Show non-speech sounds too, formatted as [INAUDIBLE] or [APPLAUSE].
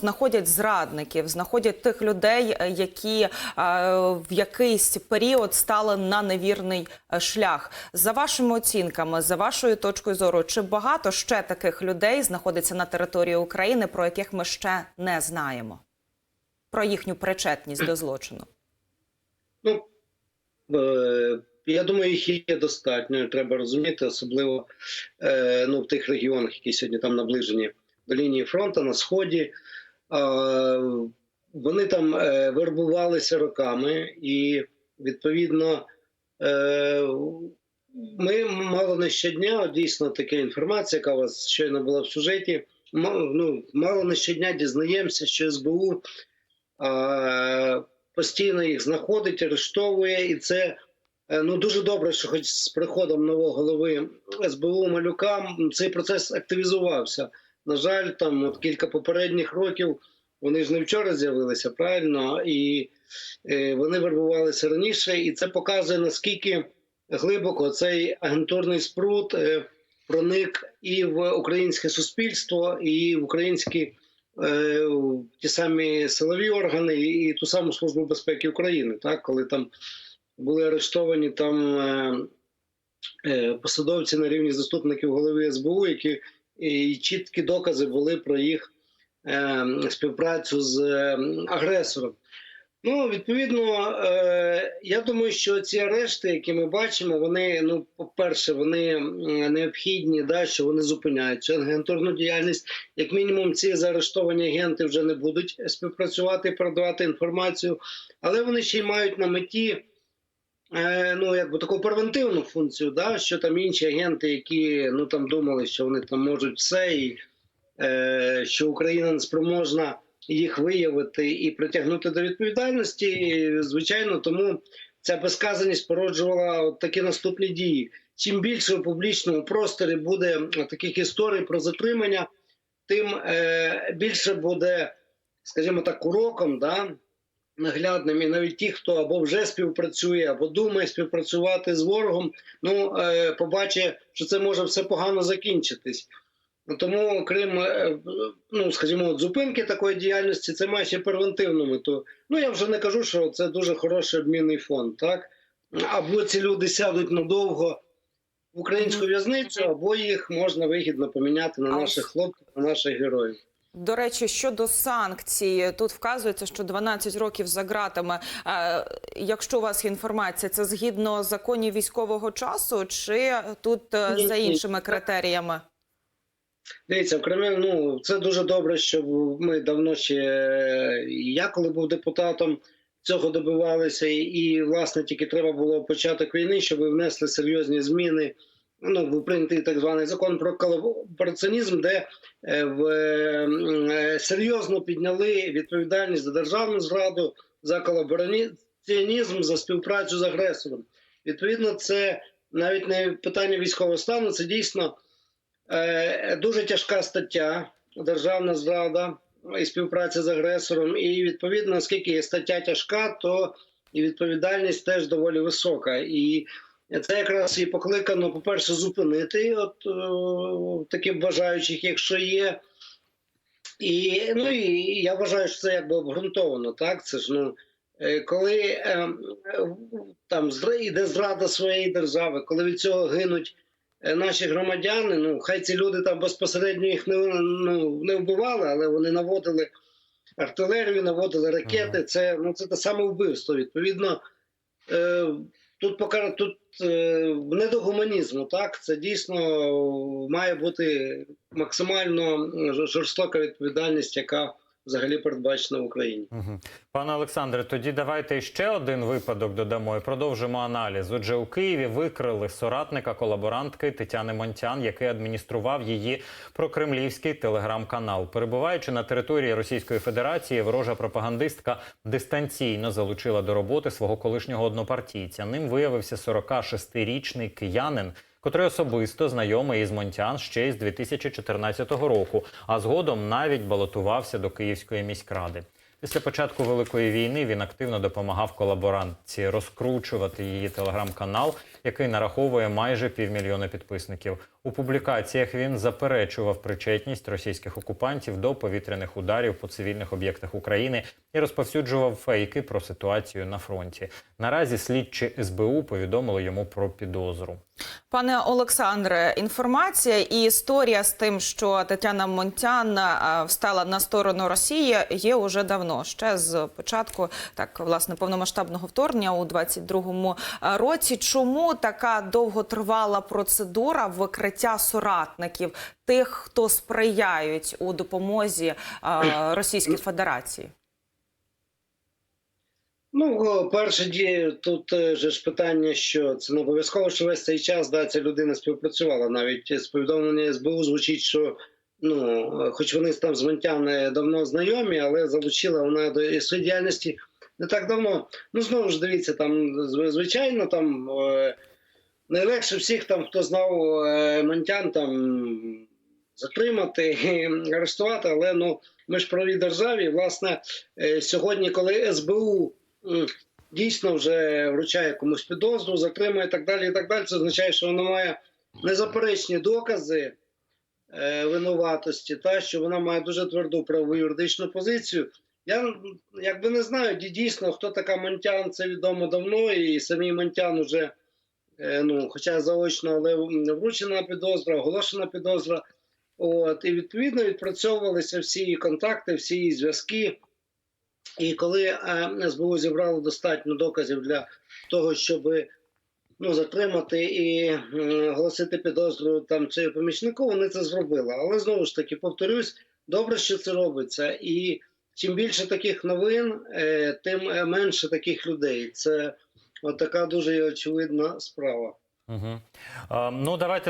знаходять зрадників, знаходять тих людей, е, які е, в якийсь період стали на невірний е, шлях. За вашими оцінками, за вашою точкою зору, чи багато ще таких людей знаходиться на території України, про яких ми ще не знаємо? Про їхню причетність до злочину? Ну, я думаю, їх є достатньо. Треба розуміти, особливо ну, в тих регіонах, які сьогодні там наближені до лінії фронту на сході. Вони там е, вербувалися роками, і відповідно е, ми мало не щодня, дійсно така інформація, яка у вас щойно була в сюжеті. Ну, мало не щодня дізнаємося, що СБУ постійно їх знаходить, арештовує, і це е, ну дуже добре, що хоч з приходом нового голови СБУ Малюка цей процес активізувався. На жаль, там от кілька попередніх років вони ж не вчора з'явилися, правильно, і е, вони вербувалися раніше, і це показує наскільки глибоко цей агентурний спрут е, проник і в українське суспільство, і в українські е, ті самі силові органи, і, і ту саму службу безпеки України, так? Коли там були арештовані там е, е, посадовці на рівні заступників голови СБУ, які і чіткі докази були про їх е, співпрацю з е, агресором. Ну, відповідно, е, я думаю, що ці арешти, які ми бачимо, вони, ну, по-перше, вони необхідні, да, що вони зупиняють цю агентурну діяльність. Як мінімум, ці заарештовані агенти вже не будуть співпрацювати передавати інформацію, але вони ще й мають на меті ну, якби таку превентивну функцію, да, що там інші агенти, які ну, там думали, що вони там можуть все, і е, що Україна не спроможна їх виявити і притягнути до відповідальності. Звичайно, тому ця безказаність породжувала от такі наступні дії. Чим більше у публічному просторі буде таких історій про затримання, тим е, більше буде, скажімо так, уроком, да, наглядним, і навіть ті, хто або вже співпрацює, або думає співпрацювати з ворогом, ну е, побачить, що це може все погано закінчитись. Тому, крім е, ну, скажімо, от зупинки такої діяльності, це має ще превентивну мету. Ну я вже не кажу, що це дуже хороший обмінний фонд, так? Або ці люди сядуть надовго в українську в'язницю, або їх можна вигідно поміняти на наших хлопців, на наших героїв. До речі, щодо санкцій, тут вказується, що 12 років за ґратами. Е, Якщо у вас є інформація, це згідно законів військового часу, чи тут е, Ні, за ні. іншими критеріями? Дивіться, в Кремль, ну це дуже добре, що ми давно ще я, коли був депутатом, цього добивалися, і, і власне тільки треба було початок війни, щоб внесли серйозні зміни. Ну, був прийнятий так званий закон про колабораціонізм, де е, в, е, серйозно підняли відповідальність за державну зраду, за колабораціонізм, за співпрацю з агресором. Відповідно, це навіть не питання військового стану, це дійсно Е, Дуже тяжка стаття державна зрада і співпраця з агресором. І відповідно, оскільки стаття тяжка, то і відповідальність теж доволі висока. І це якраз і покликано, по-перше, зупинити от е, таких бажаючих, якщо є. І ну і я вважаю, що це якби обґрунтовано. Так, це ж ну. е, Коли е, е, там іде зрада своєї держави, коли від цього гинуть е, наші громадяни, ну хай ці люди там безпосередньо їх не, ну, не вбивали, але вони наводили артилерію, наводили ракети. Це ну це те саме вбивство. Відповідно, е, тут пока тут е, не до гуманізму, так? Це дійсно має бути максимально жорстока відповідальність, яка взагалі передбачена в Україні. Мгм. Пане Олександре, тоді давайте ще один випадок додамо і продовжимо аналіз. Отже, у Києві викрили соратника колаборантки Тетяни Монтян, який адміністрував її прокремлівський телеграм-канал. Перебуваючи на території Російської Федерації, ворожа пропагандистка дистанційно залучила до роботи свого колишнього однопартійця. Ним виявився 46-річний киянин. Котрий особисто знайомий із Монтян ще із 2014 року, а згодом навіть балотувався до Київської міськради. Після початку великої війни він активно допомагав колаборантці розкручувати її телеграм-канал, який нараховує майже півмільйона підписників. У публікаціях він заперечував причетність російських окупантів до повітряних ударів по цивільних об'єктах України і розповсюджував фейки про ситуацію на фронті. Наразі слідчі СБУ повідомили йому про підозру. Пане Олександре, інформація і історія з тим, що Тетяна Монтян встала на сторону Росії, є уже давно. Ще з початку так власне повномасштабного вторгнення у 22-му році. Чому така довготривала процедура викриття соратників тих, хто сприяють у допомозі [CLEARS THROAT] Російській Федерації? Ну, перше діє тут е, же ж питання, що це не обов'язково, що весь цей час да, ця людина співпрацювала. Навіть з повідомлення СБУ звучить, що ну, е, хоч вони там з Монтяни давно знайомі, але залучила вона до своєї діяльності не так давно. Ну, знову ж дивіться, там звичайно, там е, найлегше всіх, там, хто знав е, Монтян, там затримати, [LAUGHS] арештувати, але ну, ми ж в правій державі. Власне, е, сьогодні, коли СБУ дійсно вже вручає комусь підозру, затримує і так далі. І так далі. Це означає, що вона має незаперечні докази е, винуватості, та що вона має дуже тверду правову юридичну позицію. Я якби не знаю, дійсно, хто така Монтян, це відомо давно, і самій Монтян уже, ну, хоча заочно, але вручена підозра, оголошена підозра. От, і відповідно відпрацьовувалися всі її контакти, всі її зв'язки. І коли е, СБУ зібрало достатньо доказів для того, щоб ну, затримати і оголосити підозру там чи помічнику, вони це зробили. Але знову ж таки, повторюсь, добре, що це робиться. І чим більше таких новин, е, тим е, менше таких людей. Це от така дуже очевидна справа. Угу. ну давайте